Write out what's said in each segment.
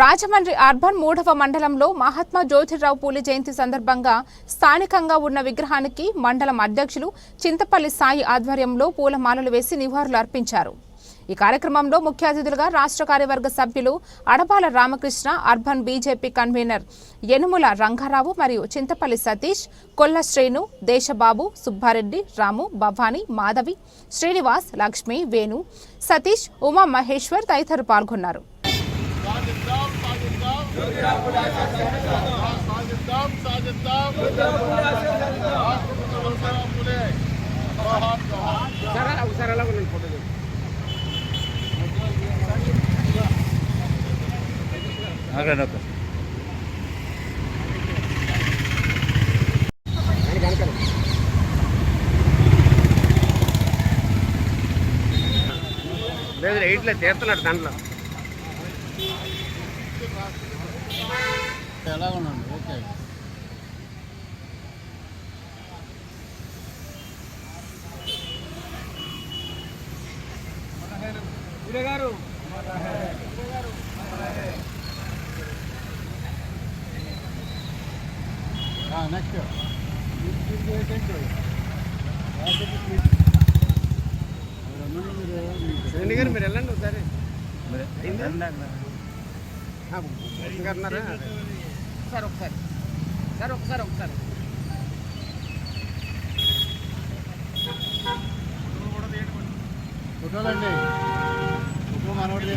Rajahmundry urban మూడవ మండలంలో మహాత్మా జ్యోతిరావు పూలే జయంతి సందర్భంగా స్థానికంగా ఉన్న విగ్రహానికి మండలం అధ్యక్షులు చింతపల్లి సాయి ఆధ్వర్యంలో పూలమాలలు వేసి నివాళులు అర్పించారు. ఈ కార్యక్రమంలో ముఖ్య అతిథులుగా రాష్ట్ర కార్యవర్గ సభ్యులు Adapala Ramakrishna urban BJP convener Yanumula Rangarao మరియు చింతపల్లి సతీష్ కొల్ల శ్రేణు దేశబాబు సుబ్బారెడ్డి రాము భవానీ మాధవి శ్రీనివాస్ లక్ష్మి వేణు సతీష్ ఉమా మహేశ్వర్ తదితరులు పాల్గొన్నారు. సాధిద్దాం సాధిద్దాం సాధిద్దాం పులే అక్కడ లేదు ఎయిట్లో తీరుతున్నాడు దాంట్లో. ఎలా ఉన్నాను ఓకే. నెక్స్ట్ గారు మీరు వెళ్ళండి ఒకసారి. గారు ఉన్నారా సార్ ఒకసారి. సార్ ఒకసారి ఒకసారి. ఫోటోలండి ఫోటో మనోడి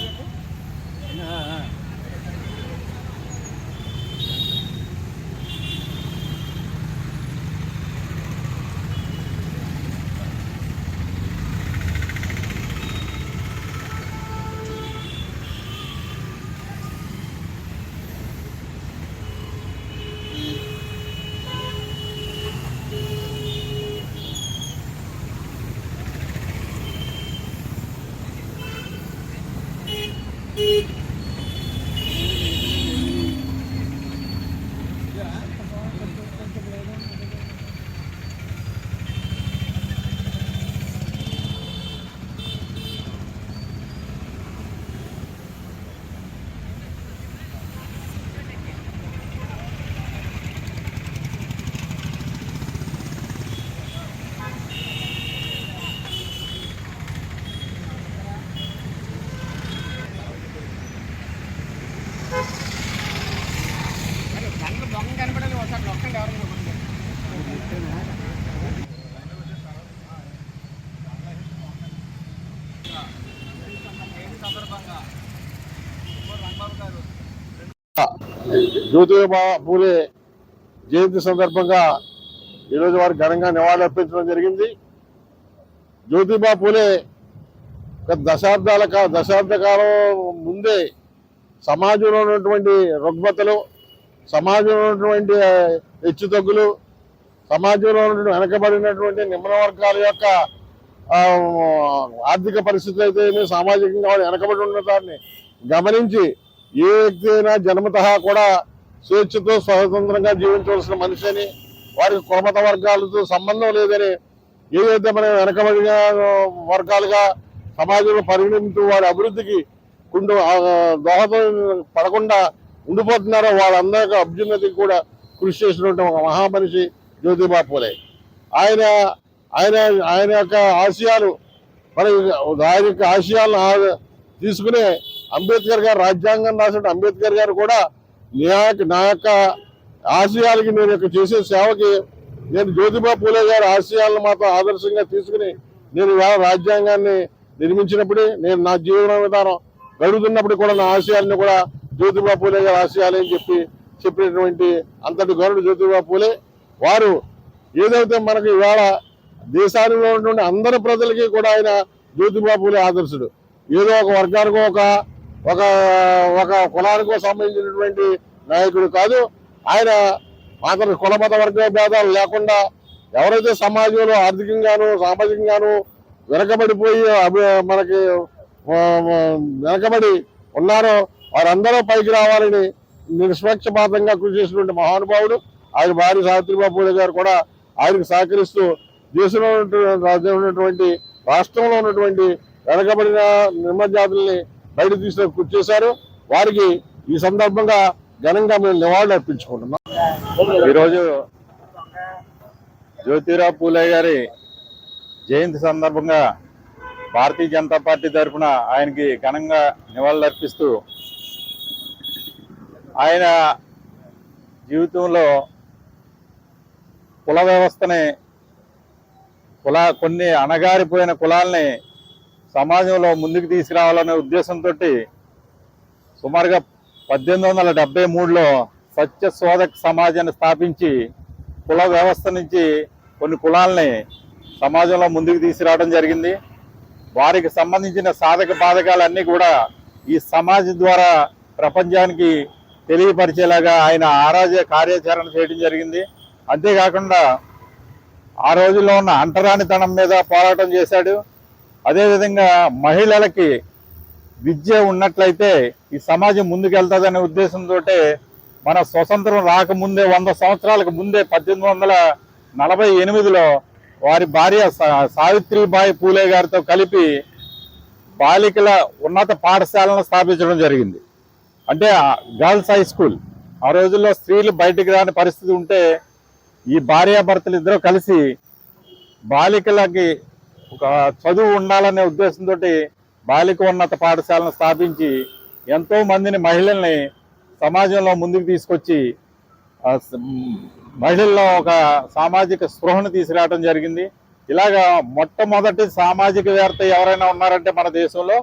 జ్యోతిబా పూలే జయంతి సందర్భంగా ఈరోజు వారికి ఘనంగా నివాళులర్పించడం జరిగింది. జ్యోతిబా పూలే ఒక దశాబ్దాల దశాబ్ద కాలం ముందే సమాజంలో ఉన్నటువంటి రుగ్మతలు సమాజంలో ఉన్నటువంటి హెచ్చుతగ్గులు సమాజంలో ఉన్నటువంటి వెనకబడినటువంటి నిమ్న వర్గాల యొక్క ఆర్థిక పరిస్థితులు అయితే సామాజికంగా వాళ్ళు వెనకబడి ఉన్న దాన్ని గమనించి ఏ వ్యక్తి అయినా జన్మతః కూడా స్వేచ్ఛతో స్వతంత్రంగా జీవించవలసిన మనిషి అని వారికి కులమత వర్గాలతో సంబంధం లేదని ఏదైతే మనం వెనకబడిన వర్గాలుగా సమాజంలో పరిగణించు వారి అభివృద్ధికి కుండు దోహదం పడకుండా ఉండిపోతున్నారో వాళ్ళందరి అభ్యున్నతికి కూడా కృషి చేసినటువంటి ఒక మహామనిషి జ్యోతిబా పూలే. ఆయన ఆయన ఆయన యొక్క ఆశయాలు మరి ఆయన యొక్క ఆశయాలను తీసుకునే అంబేద్కర్ గారు రాజ్యాంగం రాసిన అంబేద్కర్ గారు కూడా నా యొక్క- నా యొక్క ఆశయాలకి నేను యొక్క చేసే సేవకి నేను జ్యోతిబా పూలే గారి ఆశయాలను మాత్రం ఆదర్శంగా తీసుకుని నేను రాజ్యాంగాన్ని నిర్మించినప్పుడే నేను నా జీవన విధానం గడుగుతున్నప్పుడు కూడా నా ఆశయాలను కూడా జ్యోతిబా పూలే గారి ఆశయాలని చెప్పి చెప్పినటువంటి అంతటి గౌరవుడు జ్యోతిబా పూలే. వారు ఏదైతే మనకి ఇవాళ దేశానికి ఉన్నటువంటి అందరి ప్రజలకి కూడా ఆయన జ్యోతిబాబులే ఆదర్శుడు. ఏదో ఒక వర్గానికో ఒక ఒక ఒక కులానికో సంబంధించినటువంటి నాయకుడు కాదు. ఆయన మాత్రం కుల మత వర్గ భేదాలు లేకుండా ఎవరైతే సమాజంలో ఆర్థికంగాను సామాజికంగాను వెనకబడిపోయి అభి- మనకి వెనకబడి ఉన్నారో వారందరూ పైకి రావాలని నిష్పక్షపాతంగా కృషి చేసినటువంటి మహానుభావుడు ఆయన భార్య సావిత్రిబాబు పూలే గారు కూడా ఆయనకు సహకరిస్తూ దేశంలో ఉన్నటువంటి ఉన్నటువంటి రాష్ట్రంలో ఉన్నటువంటి వెనకబడిన నిర్మజాతుల్ని బయట తీసిన చేశారు. వారికి ఈ సందర్భంగా ఘనంగా మేము నివాళులు అర్పించుకుంటున్నాం. ఈరోజు జ్యోతిరావు పూలే గారి జయంతి సందర్భంగా భారతీయ జనతా పార్టీ తరఫున ఆయనకి ఘనంగా నివాళులు అర్పిస్తూ ఆయన జీవితంలో కుల వ్యవస్థని కుల కొన్ని అణగారిపోయిన కులాల్ని సమాజంలో ముందుకు తీసుకురావాలనే ఉద్దేశంతో సుమారుగా పద్దెనిమిది వందల డెబ్బై మూడులో సత్య శోధక సమాజాన్ని స్థాపించి కుల వ్యవస్థ నుంచి కొన్ని కులాల్ని సమాజంలో ముందుకు తీసుకురావడం జరిగింది. వారికి సంబంధించిన సాధక బాధకాలన్నీ కూడా ఈ సమాజం ద్వారా ప్రపంచానికి తెలియపరిచేలాగా ఆయన ఆరాజ కార్యాచరణ చేయడం జరిగింది. అంతేకాకుండా ఆ రోజుల్లో ఉన్న అంటరానితనం మీద పోరాటం చేశాడు. అదేవిధంగా మహిళలకి విద్య ఉన్నట్లయితే ఈ సమాజం ముందుకెళ్తుందనే ఉద్దేశంతో మన స్వతంత్రం రాకముందే వంద సంవత్సరాలకు ముందే పద్దెనిమిది వందల నలభై ఎనిమిదిలో వారి భార్య సావిత్రిబాయి పూలే గారితో కలిపి బాలికల ఉన్నత పాఠశాలను స్థాపించడం జరిగింది. అంటే గర్ల్స్ హై స్కూల్. ఆ రోజుల్లో స్త్రీలు బయటికి రాని పరిస్థితి ఉంటే ఈ భార్యాభర్తలు ఇద్దరు కలిసి బాలికలకి ఒక చదువు ఉండాలనే ఉద్దేశంతో బాలిక ఉన్నత పాఠశాలను స్థాపించి ఎంతో మందిని మహిళల్ని సమాజంలో ముందుకు తీసుకొచ్చి మహిళల్లో ఒక సామాజిక స్పృహను తీసుకురావడం జరిగింది. ఇలాగా మొట్టమొదటి సామాజికవేత్త ఎవరైనా ఉన్నారంటే మన దేశంలో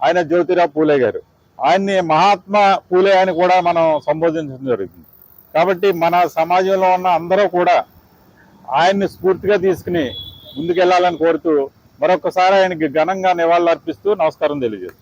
ఆయన జ్యోతిరావు పూలే గారు. ఆయన్ని మహాత్మా పూలే అని కూడా మనం సంబోధించడం జరుగుతుంది. కాబట్టి మన సమాజంలో ఉన్న అందరూ కూడా ఆయన్ని స్ఫూర్తిగా తీసుకుని ముందుకెళ్ళాలని కోరుతూ మరొకసారి ఆయనకి ఘనంగా నివాళులు అర్పిస్తూ నమస్కారం తెలియజేస్తాను